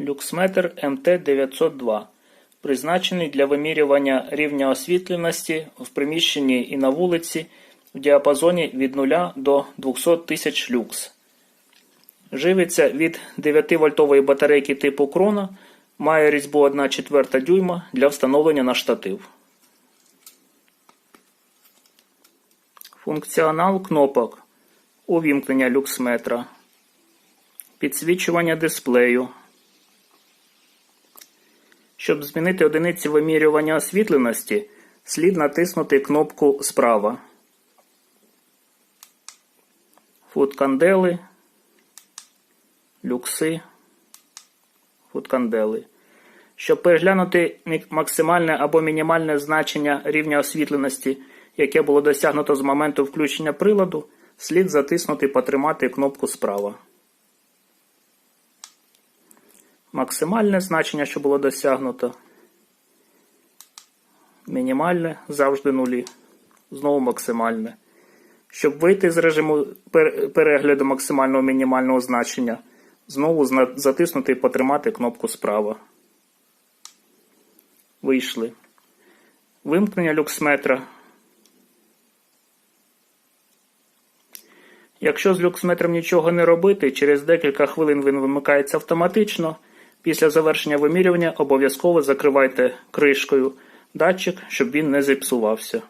Люксметр МТ-902 призначений для вимірювання рівня освітленості в приміщенні і на вулиці в діапазоні від 0 до 200 тисяч люкс. Живиться від 9-вольтової батарейки типу Крона, має різьбу 1 четверта дюйма для встановлення на штатив. Функціонал кнопок. Увімкнення люксметра. Підсвічування дисплею. Щоб змінити одиниці вимірювання освітленості, слід натиснути кнопку справа. Футкандели, люкси, футкандели. Щоб переглянути максимальне або мінімальне значення рівня освітленості, яке було досягнуто з моменту включення приладу, слід затиснути потримати кнопку справа. Максимальне значення, що було досягнуто. Мінімальне завжди нулі. Знову максимальне. Щоб вийти з режиму перегляду максимального мінімального значення, знову затиснути і потримати кнопку справа. Вийшли. Вимкнення люксметра. Якщо з люксметром нічого не робити, через декілька хвилин він вимикається автоматично. Після завершення вимірювання обов'язково закривайте кришкою датчик, щоб він не зіпсувався.